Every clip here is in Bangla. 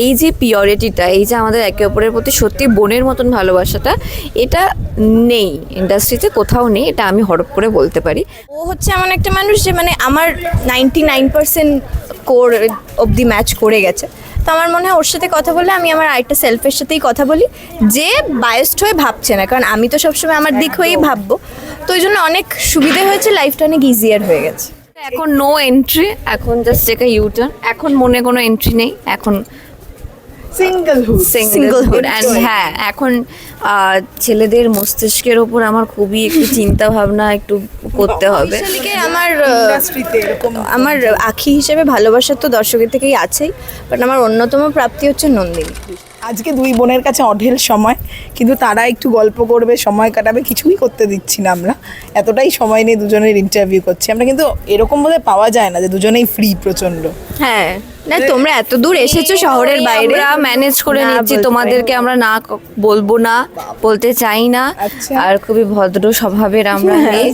এই যে পিওরিটিটা এই যে আমাদের একে অপরের প্রতি সত্যি বোনের মতন ভালোবাসাটা এটা নেই ইন্ডাস্ট্রিতে কোথাও নেই এটা আমি হরপ করে বলতে পারি। ও হচ্ছে এমন একটা মানুষ যে মানে আমার নাইনটি নাইন পার্সেন্ট কোর অবধি ম্যাচ করে গেছে। তো আমার মনে হয় ওর সাথে কথা বললে আমি আমার আরেকটা সেলফের সাথেই কথা বলি। যে বায়াসড হয়ে ভাবছে না কারণ আমি তো সবসময় আমার দিক হয়েই ভাববো। তো ওই জন্য অনেক সুবিধে হয়েছে লাইফটা অনেক ইজিয়ার হয়ে গেছে। এখন নো এন্ট্রি এখন জাস্ট এখন মনে কোনো এন্ট্রি নেই এখন সিঙ্গেলহুড সিঙ্গলহুড অ্যান্ড হ্যাঁ এখন ছেলেদের মস্তিষ্কের ওপর আমার খুবই একটু চিন্তা ভাবনা একটু করতে হবে। আমার আমার আখি হিসেবে ভালোবাসা তো দর্শকের থেকেই আছেই বাট আমার অন্যতম প্রাপ্তি হচ্ছে নন্দিনী। আজকে দুই বোনের কাছে অঢেল সময় কিন্তু তারা একটু গল্প করবে সময় কাটাবে কিছুই করতে দিচ্ছি না আমরা। এতটাই সময় নিয়ে দুজনের ইন্টারভিউ করছি। আমরা কিন্তু এরকম বোধহয় পাওয়া যায় না যে দুজনেই ফ্রি প্রচণ্ড হ্যাঁ। না তোমরা এত দূর এসেছ শহরের বাইরে। আমরা ম্যানেজ করে নিচ্ছি তোমাদেরকে আমরা না বলব না বলতে চাই না। আচ্ছা। আর খুবই ভদ্র স্বভাবের আমরা মেয়ে।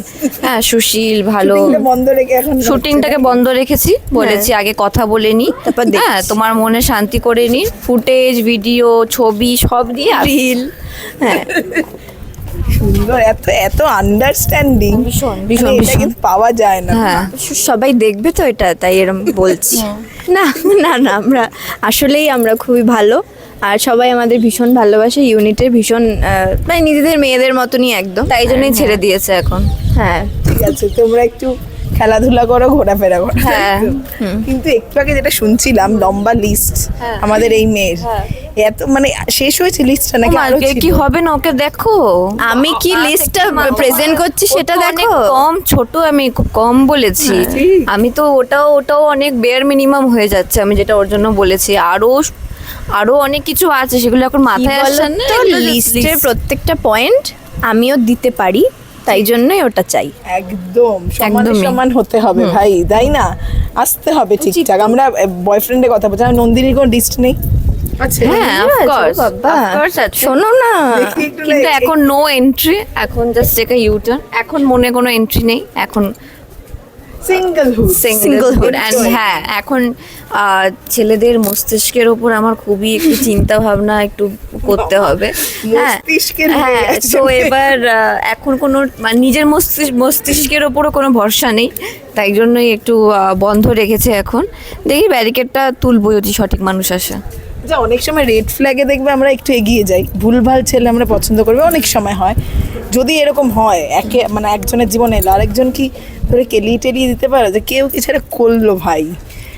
হ্যাঁ সুশীল ভালো। শুটিংটাকে বন্ধ রেখেছি বলেছি আগে কথা বলে নি। হ্যাঁ তোমার মনে শান্তি করে নি। ফুটেজ ভিডিও ছবি সব দিয়ে রিল হ্যাঁ। সুন্দর এত এত আন্ডারস্ট্যান্ডিং ভীষণ, ভীষণ, এটা। কিন্তু পাওয়া যায় না। হ্যাঁ সবাই দেখবে তো এটা তাই এরম বলছি। না না না আমরা আসলেই আমরা খুবই ভালো। আর সবাই আমাদের ভীষণ ভালোবাসে ইউনিটের ভীষণ মানে নিজেদের মেয়েদের মতনই একদম। তাই জন্যই ছেড়ে দিয়েছে এখন। হ্যাঁ। ঠিক আছে তোমরা একটু খেলাধুলা করো ঘোরাফেরা করো। হ্যাঁ, কিন্তু একটু আগে যেটা শুনছিলাম লম্বা লিস্ট হ্যাঁ। আমাদের এই মেয়ের। এত মানে শেষ হয়েছে লিস্টটা নাকি আরও আজকে কি হবে না ওকে দেখো। আমি কি লিস্টটা প্রেজেন্ট করছি সেটা দেখো? কম ছোট আমি খুব কম বলেছি। আমি তো ওটাও ওটাও অনেক বেয়ার মিনিমাম হয়ে যাচ্ছে আমি যেটা ওর জন্য বলেছি। আরও আরও অনেক কিছু আছে সেগুলো এখন মাথায় আসছে না? লিস্টের প্রত্যেকটা পয়েন্ট আমিও দিতে পারি। তাই জন্যই ওটা চাই। একদম সমান সমান হতে হবে ভাই তাই না? আসতে হবে ঠিকঠাক। আমরা বয়ফ্রেন্ডের কথা বলছি নন্দিনীর কোনো লিস্ট নেই? আচ্ছা হ্যাঁ আছে শোনো না। কিন্তু এখন নো এন্ট্রি এখন জাস্ট একটা ইউটার্ন এখন মনে কোনো এন্ট্রি নেই এখন সিঙ্গেলহুড সিঙ্গলহুড অ্যান্ড হ্যাঁ এখন ছেলেদের মস্তিষ্কের ওপর আমার খুবই একটু চিন্তা ভাবনা একটু করতে হবে। হ্যাঁ হ্যাঁ তো এবার এখন কোনো মানে নিজের মস্তিষ্ক মস্তিষ্কের ওপরও কোনো ভরসা নেই। তাই জন্যই একটু বন্ধ রেখেছে এখন। দেখি ব্যারিকেডটা তুলবো যদি সঠিক মানুষ আসে। যা, অনেক সময় রেড ফ্ল্যাগে দেখবে আমরা একটু এগিয়ে যাই। ভুলভাল ছেলে আমরা পছন্দ করবে, অনেক সময় হয়। যদি এরকম হয়, একে মানে একজনের জীবনে এলো আরেকজন কি ধরে কেলিয়ে টেলিয়ে দিতে পারে যে, কেউ কি ছেড়ে করল ভাই?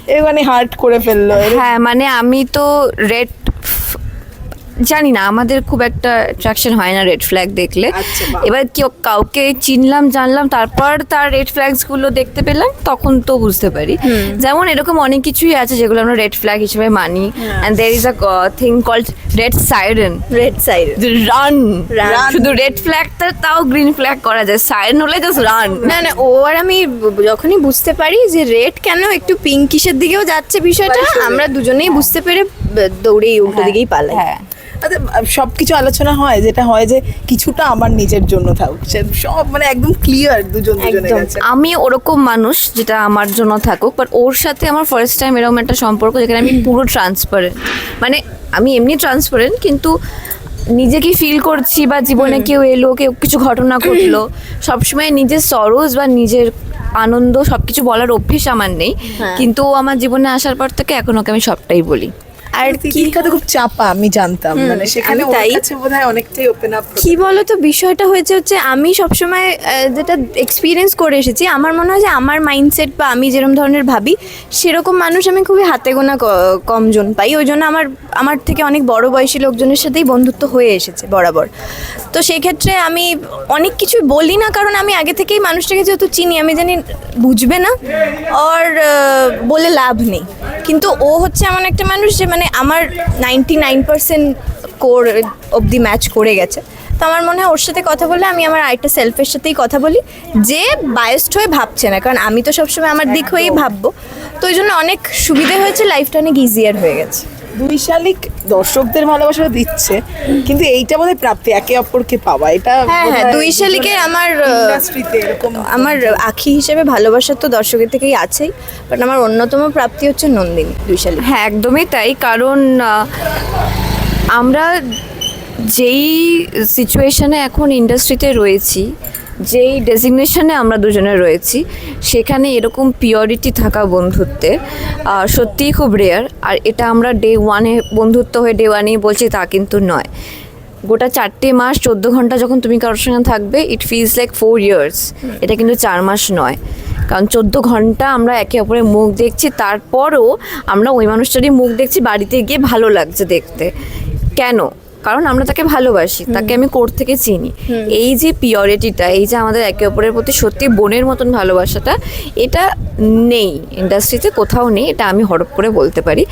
এ মানে হার্ট করে ফেলল। হ্যাঁ মানে আমি তো রেড জানি না আমাদের খুব একটা অ্যাট্রাকশন হয় না রেড ফ্ল্যাগ দেখলে। আচ্ছা, এবার কেউ কাউকে চিনলাম জানলাম তারপর তার রেড ফ্ল্যাগসগুলো দেখতে পেলাম তখন তো বুঝতে পারি। যেমন এরকম অনেক কিছুই আছে যেগুলো আমরা রেড ফ্ল্যাগ হিসেবে মানি। And there is a thing called red siren red side ran. শুধু রেড ফ্ল্যাগটা তাও গ্রিন ফ্ল্যাগ করা যায়। সাইরেন হলে জাস্ট রান না না ও আর আমি যখনই বুঝতে পারি যে রেড কেন একটু পিঙ্কিশের দিকেও যাচ্ছে বিষয়টা আমরা দুজনেই বুঝতে পেরে দৌড়েই উল্টো দিকেই পালাই। হ্যাঁ। সব কিছু আলোচনা হয় যেটা হয় যে কিছুটা আমার নিজের জন্য থাকুক। সব মানে একদম ক্লিয়ার দুজন দুজনের কাছে আমি ওরকম মানুষ যেটা আমার জন্য থাকুক বাট ওর সাথে আমার ফার্স্ট টাইম এরকম একটা সম্পর্ক যেখানে আমি পুরো ট্রান্সপারেন্ট মানে আমি এমনি ট্রান্সপারেন্ট কিন্তু নিজেকে ফিল করছি বা জীবনে কেউ এলো কেউ কিছু ঘটনা ঘটলো সবসময় নিজের সরোজ বা নিজের আনন্দ সবকিছু বলার অভ্যেস আমার নেই। হ্যাঁ। কিন্তু ও আমার জীবনে আসার পর থেকে এখন ওকে আমি সবটাই বলি। আর তিতিকা তো খুব চাপা আমি জানতাম। মানে সেখানে তাই। বোধহয় অনেকটাই ওপেন আপ কি বলতো বিষয়টা হয়েছে হচ্ছে আমি সবসময় যেটা এক্সপিরিয়েন্স করে এসেছি আমার মনে হয় যে আমার মাইন্ডসেট বা আমি যেরকম ধরনের ভাবি সেরকম মানুষ আমি খুবই হাতে গোনা কমজন পাই। ওই জন্য আমার আমার থেকে অনেক বড় বয়সী লোকজনের সাথেই বন্ধুত্ব হয়ে এসেছে বরাবর। তো সেক্ষেত্রে আমি অনেক কিছু বলি না, কারণ আমি আগে থেকেই মানুষটাকে যেহেতু চিনি, আমি জানি বুঝবে না আর বলে লাভ নেই। কিন্তু ও হচ্ছে এমন একটা মানুষ যে মানে আমার নাইনটি নাইন পার্সেন্ট কোর অবধি ম্যাচ করে গেছে। তো আমার মনে হয় ওর সাথে কথা বললে আমি আমার আরেকটা সেলফের সাথেই কথা বলি। যে বায়াসড হয়ে ভাবছে না, কারণ আমি তো সবসময় আমার দিক হয়েই ভাববো। তো ওই জন্য অনেক সুবিধে হয়েছে লাইফটা অনেক ইজিয়ার হয়ে গেছে। দুই শালিক দর্শকদের ভালোবাসা দিচ্ছে কিন্তু এইটা বোধহয় প্রাপ্তি একে অপরকে পাওয়া এটা হ্যাঁ হ্যাঁ দুই শালিকে আমার ইন্ডাস্ট্রিতে এরকম আমার আখি হিসেবে ভালোবাসা তো দর্শকের থেকেই আছেই বাট আমার অন্যতম প্রাপ্তি হচ্ছে নন্দিনী দুই শালিক। হ্যাঁ একদমই তাই কারণ আমরা যেই সিচুয়েশনে এখন ইন্ডাস্ট্রিতে রয়েছি যেই ডেজিগনেশনে আমরা দুজনে রয়েছি, সেখানে এরকম পিওরিটি থাকা বন্ধুত্বের সত্যিই খুব রেয়ার আর এটা আমরা ডে ওয়ানে বন্ধুত্ব হয়ে ডে ওয়ানেই বলছি তা কিন্তু নয়। গোটা চারটে মাস, চোদ্দ ঘণ্টা যখন তুমি কারোর সঙ্গে থাকবে it feels like four years এটা কিন্তু চার মাস নয়। কারণ চোদ্দ ঘণ্টা আমরা একে অপরের মুখ দেখছি, তারপরও আমরা ওই মানুষটারই মুখ দেখছি, বাড়িতে গিয়ে ভালো লাগছে দেখতে। কেন? কারণ আমরা তাকে ভালোবাসি তাকে আমি কোর থেকে চিনি। এই যে পিওরিটিটা এই যে আমাদের একে অপরের প্রতি সত্যি বোনের মতন ভালোবাসাটা এটা নেই ইন্ডাস্ট্রিতে কোথাও নেই এটা আমি হরপ করে বলতে পারি।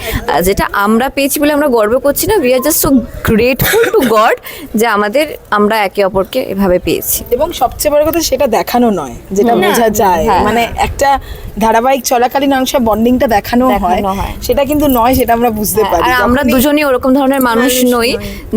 যেটা আমরা পেয়েছি বলে আমরা গর্ব করছি না we are just so grateful to God যে আমাদের আমরা একে অপরকে এভাবে পেয়েছি। এবং সবচেয়ে বড় কথা সেটা দেখানো নয় যেটা বোঝা যায়। হ্যাঁ। মানে একটা ধারাবাহিক চলাকালীন অংশ বন্ডিংটা দেখানো হয় সেটা কিন্তু নয় সেটা আমরা বুঝতে পারি। আর আমরা দুজনই ওরকম ধরনের মানুষ নই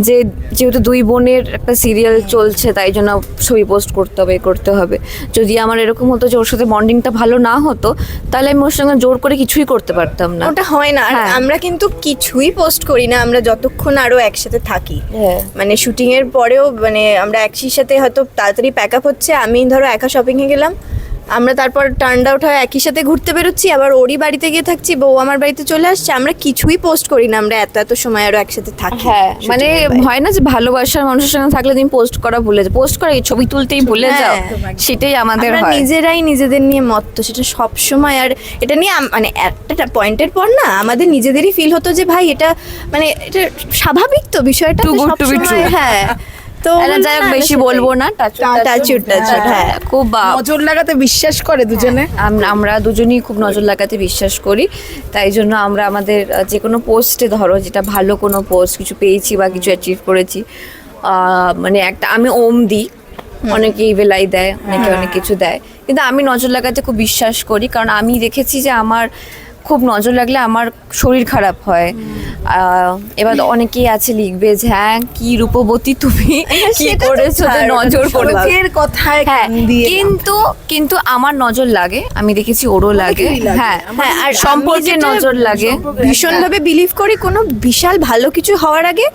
যে যেহেতু দুই বোনের একটা সিরিয়াল চলছে তাই জন্য ছবি পোস্ট করতে হবে করতে হবে যদি আমার এরকম হতো যে ওর সাথে বন্ডিংটা ভালো না হতো তাহলে আমি ওর সঙ্গে জোর করে কিছুই করতে পারতাম না ওটা হয় না আর হ্যাঁ। আমরা কিন্তু কিছুই পোস্ট করি না আমরা যতক্ষণ আরও একসাথে থাকি হ্যাঁ। মানে শুটিং এর পরেও মানে আমরা একই সাথে হয়তো তাড়াতাড়ি প্যাক আপ হচ্ছে আমি ধরো একা শপিং এ গেলাম আমরা তারপর টার্ন আউট হয় একই সাথে ঘুরতে বেরোচ্ছি আবার ওরই বাড়িতে গিয়ে থাকছি বউ আমার বাড়িতে চলে আসছে আমরা কিছুই পোস্ট করি না আমরা এত এত সময় আরও একসাথে থাকি হ্যাঁ মানে হয় না যে ভালোবাসার মানুষের সঙ্গে থাকলে তুমি পোস্ট করা ভুলে যাও পোস্ট করা ছবি তুলতেই ভুলে হ্যাঁ। যাও সেটাই আমাদের হয় নিজেরাই নিজেদের নিয়ে মত্ত সেটা সব সময় আর এটা নিয়ে মানে একটা পয়েন্টের পর না আমাদের নিজেদেরই ফিল হতো যে ভাই এটা মানে এটা স্বাভাবিক তো বিষয়টা. হ্যাঁ তো যাই হোক, বেশি বলব না touch wood, touch touch wood, touch হ্যাঁ খুব নজর লাগাতে বিশ্বাস করে দুজনে? আমরা দুজনেই খুব নজর লাগাতে বিশ্বাস করি তাই জন্য আমরা আমাদের যে কোনো পোস্টে ধরো যেটা ভালো কোনো পোস্ট কিছু পেয়েছি বা কিছু অ্যাচিভ করেছি মানে একটা আমি ওম দিই অনেকে ইভেলাই দেয় অনেকে অনেক কিছু দেয় কিন্তু আমি নজর লাগাতে খুব বিশ্বাস করি কারণ আমি দেখেছি যে আমার খুব নজর লাগলে আমার শরীর খারাপ হয়। আহ, এবার অনেকেই আছে লিখবে যে হ্যাঁ কি রূপবতী তুমি? কি সেটা করেছ নজর কথায় হ্যাঁ কিন্তু কিন্তু আমার নজর লাগে আমি দেখেছি ওরও লাগে। হ্যাঁ হ্যাঁ আর সম্পর্কে নজর লাগে। ভীষণভাবে বিলিভ করি কোনো বিশাল ভালো কিছু হওয়ার আগে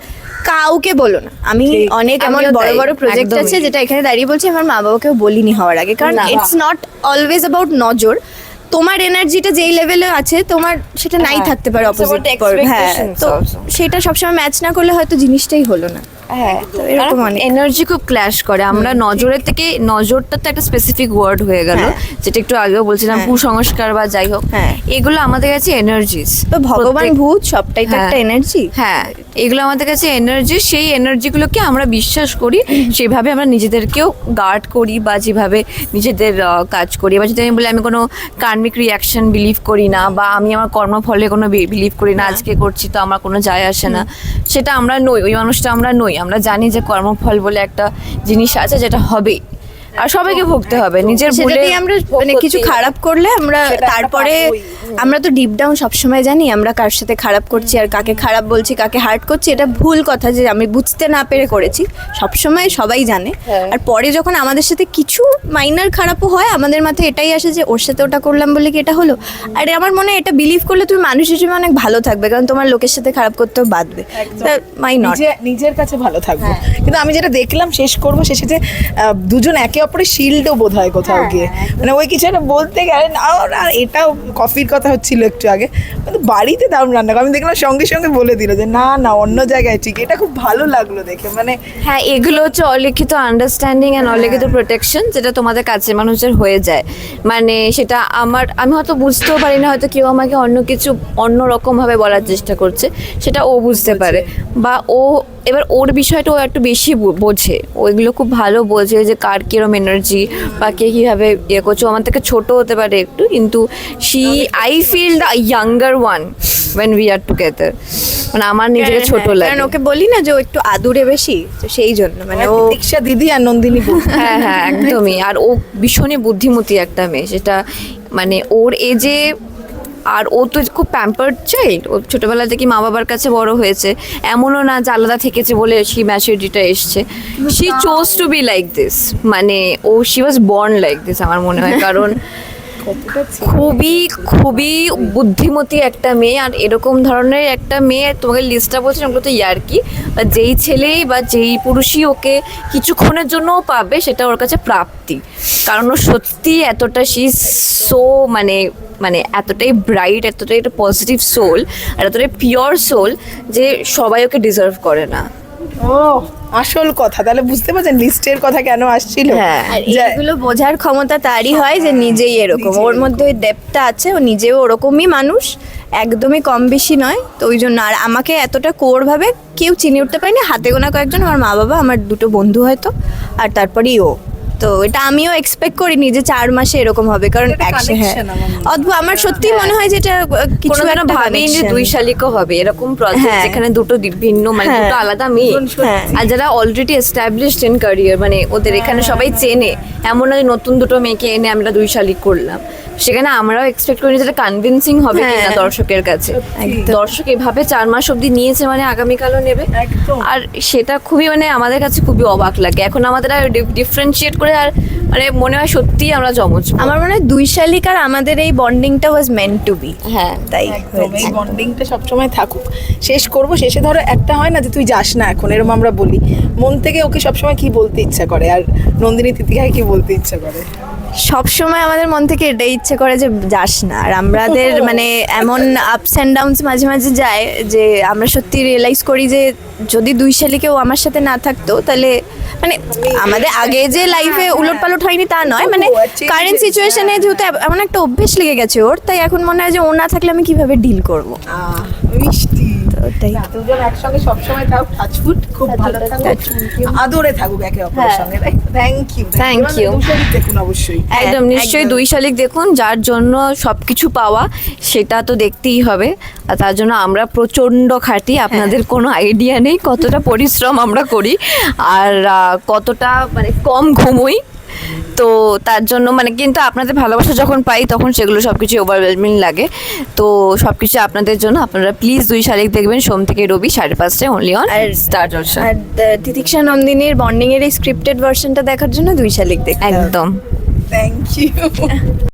কাউকে বলো না। আমি অনেক এমন বড় বড় প্রজেক্ট। আছে যেটা এখানে দাঁড়িয়ে বলছি আমার মা বাবাকেও বলিনি হওয়ার আগে। কারণ ইটস নট অলওয়েজ অ্যাবাউট নজর। তোমার এনার্জিটা যেই লেভেলে আছে তোমার সেটা নাই হ্যাঁ, থাকতে পারে অপোজিট হ্যাঁ তো. সেটা সবসময় ম্যাচ না করলে হয়তো জিনিসটাই হলো না হ্যাঁ এরকম এনার্জি খুব ক্ল্যাশ করে আমরা নজরের থেকে নজরটা তো একটা স্পেসিফিক ওয়ার্ড হয়ে গেল হ্যাঁ। যেটা একটু আগেও বলছিলাম হ্যাঁ। কুসংস্কার বা যাই হোক। এগুলো আমাদের কাছে এনার্জিস তো ভগবান ভূত সবটাই তো। একটা এনার্জি হ্যাঁ এগুলো আমাদের কাছে এনার্জি সেই এনার্জিগুলোকে আমরা বিশ্বাস করি সেভাবে আমরা নিজেদেরকেও গার্ড করি বা যেভাবে নিজেদের কাজ করি। বা যদি আমি বলি আমি কোনো কার্মিক রিয়াকশন বিলিভ করি না বা আমি আমার কর্মফলে কোনো বিলিভ করি না আজকে করছি তো আমার কোনো যায় আসে না সেটা আমরা নই ওই মানুষটা আমরা নই। আমরা জানি যে কর্মফল বলে একটা জিনিস আছে যেটা হবে। আর সবাইকে ভুগতে হবে। নিজের ভুলে আমরা মানে কিছু খারাপ করলে আমরা তারপরে আমরা তো ডিপ ডাউন সবসময় জানি আমরা কার সাথে খারাপ করছি আর কাকে খারাপ বলছি কাকে হার্ট করছি এটা ভুল কথা যে আমি বুঝতে না পেরে করেছি। সবসময় সবাই জানে। হ্যাঁ। আর পরে যখন আমাদের সাথে কিছু মাইনার খারাপও হয় আমাদের মাথায় এটাই আসে যে ওর সাথে ওটা করলাম বলে কি এটা হলো? আর আমার মনে হয় এটা বিলিভ করলে তুমি মানুষ হিসেবে অনেক ভালো থাকবে কারণ তোমার লোকের সাথে খারাপ করতেও বাদবে মাই নট নিজে নিজের কাছে ভালো থাকবে। হ্যাঁ। কিন্তু আমি যেটা দেখলাম শেষ করব শেষে যে দুজন একে অপরের শিল্ডও বোধ হয় কোথাও হ্যাঁ, গিয়ে মানে ওই কিছু একটা বলতে গেলে না আর এটাও কফির কথা হচ্ছিল একটু আগে কিন্তু বাড়িতে দারুণ রান্না করে। আমি দেখলাম সঙ্গে সঙ্গে বলে দিল যে না না অন্য জায়গায় ঠিক। এটা খুব ভালো লাগল দেখে মানে হ্যাঁ এগুলো হচ্ছে অলিখিত আন্ডারস্ট্যান্ডিং অ্যান্ড অলিখিত প্রোটেকশন যেটা তোমাদের কাছের মানুষের হয়ে যায়। মানে সেটা আমার আমি হয়তো বুঝতেও পারি না হয়তো কেউ আমাকে অন্য কিছু অন্য রকমভাবে বলার চেষ্টা করছে সেটা ও বুঝতে পারে। বা ও এবার ওর বিষয়টা ও একটু বেশি বোঝে। ও এগুলো খুব ভালো বোঝে যে কার কিরম এনার্জি বা কে কীভাবে ইয়ে করছে। আমার থেকে ছোট হতে পারে একটু কিন্তু she I feel the younger one when we are together মানে আমার নিজেকে ছোট হ্যাঁ, লাগে। কারণ ওকে বলি না যে ও একটু আদুরে বেশি তো সেই জন্য। মানে ও দীক্ষা দিদি আর নন্দিনী হ্যাঁ হ্যাঁ একদমই। আর ও ভীষণই বুদ্ধিমতী একটা মেয়ে। সেটা মানে ওর এজে আর ও তো খুব প্যাম্পার্ড চাইল্ড ও ছোটোবেলা থেকে মা বাবার কাছে বড় হয়েছে। এমনও না যে আলাদা থেকেছে বলে সেই ম্যাচুরিটিটা এসছে। She chose to be like this মানে ও she was born like this আমার মনে হয়। কারণ খুবই খুবই বুদ্ধিমতী একটা মেয়ে। আর এরকম ধরনের একটা মেয়ে তোমাকে লিস্টটা বলছিলাম ওগুলো তো ইয়ার্কি। বা যেই ছেলেই বা যেই পুরুষই ওকে কিছুক্ষণের জন্যও পাবে সেটা ওর কাছে প্রাপ্তি। কারণ ও সত্যি এতটা শি সো মানে মানে এতটাই ব্রাইট এতটাই একটা পজিটিভ সোল আর এতটাই পিওর সোল যে সবাই ওকে ডিজার্ভ করে না। ও আসল কথা। তাহলে বুঝতে পারছেন লিস্টের কথা কেন আসছিল? হ্যাঁ। এইগুলো বোঝার ক্ষমতা তারই হয় যে নিজেই এরকম। ওর মধ্যে ওই ডেপটা আছে ও নিজেও ওরকমই মানুষ একদমই কম বেশি নয়। তো ওই জন্য আর আমাকে এতটা কোরভাবে কেউ চিনে উঠতে পারেনি। হাতে গোনা কয়েকজন আমার মা বাবা আমার দুটো বন্ধু হয়তো আর তারপরেই ও। তো এটা আমিও এক্সপেক্ট করিনি যে চার মাসে এরকম হবে কারণ হ্যাঁ আমার অদ্ভুত আমার সত্যি মনে হয় যে এটা কিছু কেন একটা ভাবিনি যে দুই শালিকও হবে এরকম প্রজেক্ট হ্যাঁ। যেখানে দুটো ভিন্ন মানে হ্যাঁ। দুটো আলাদা মেয়ে। হ্যাঁ। আর যারা অলরেডি এস্টাবলিশড ইন ক্যারিয়ার মানে ওদের এখানে সবাই চেনে এমন না যে নতুন দুটো মেয়েকে এনে আমরা দুই শালিক করলাম। সেখানে আমরাও এক্সপেক্ট করি যেটা কনভিন্সিং হবে হ্যাঁ। কিনা দর্শকের কাছে। একদম। দর্শক এভাবে চার মাস অবধি নিয়েছে মানে আগামীকালও নেবে। একদম। আর সেটা খুবই মানে আমাদের কাছে খুবই অবাক লাগে। এখন আমাদের আর ডিফারেন্সিয়েট করে আর মানে মনে হয় সত্যিই আমরা জমজ আমার মনে হয় দুই শালিক আর আমাদের এই বন্ডিংটা ওয়াজ মেন্ট টু বি হ্যাঁ। তাই একদম এই। বন্ডিংটা সবসময় থাকুক। শেষ করব শেষে ধরো একটা হয় না যে তুই যাস না এখন এরকম আমরা বলি। মন থেকে ওকে সবসময় কি বলতে ইচ্ছা করে? আর নন্দিনী তিতিকায় কি বলতে ইচ্ছা করে? সব সময় আমাদের মন থেকে এটাই ইচ্ছে করে যে যাস না। আর আমাদের মানে এমন আপস অ্যান্ড ডাউনস মাঝে মাঝে যায় যে আমরা সত্যি রিয়েলাইজ করি যে যদি দুই শালিকেও আমার সাথে না থাকতো তাহলে মানে আমাদের আগে যে লাইফে উলট পালট হয়নি তা নয়। মানে কারেন্ট হয়েছে। সিচুয়েশনে যেহেতু এমন একটা অভ্যেস লেগে গেছে ওর তাই এখন মনে হয় যে ও না থাকলে আমি কীভাবে ডিল করব? মিষ্টি। ওটাই। দুজন একসঙ্গে সবসময় থাকুক টাচফুট খুব ভালো থাকুক আদরে থাকুক একে অপরের সঙ্গে থ্যাংক ইউ Thank you. দেখুন অবশ্যই। একদম নিশ্চয়ই দুই শালিক দেখুন যার জন্য সব কিছু পাওয়া সেটা তো দেখতেই হবে। আর তার জন্য আমরা প্রচণ্ড খাটি আপনাদের কোনো আইডিয়া নেই কতটা পরিশ্রম আমরা করি। আর কতটা মানে কম ঘুমোই। তো তার জন্য মানে কিন্তু আপনাদের ভালোবাসা যখন পাই তখন সেগুলো সব কিছু ওভারওয়েলমিং লাগে। তো সব কিছু আপনাদের জন্য আপনারা প্লিজ দুই শালিক দেখবেন সোম থেকে রবি সাড়ে পাঁচটায় অনলি অন আর- স্টার জলসা আর তিতিক্ষা নন্দিনীর বন্ডিংয়ের এই স্ক্রিপ্টেড ভার্সনটা দেখার জন্য দুই শালিক দেখ একদম। Thank you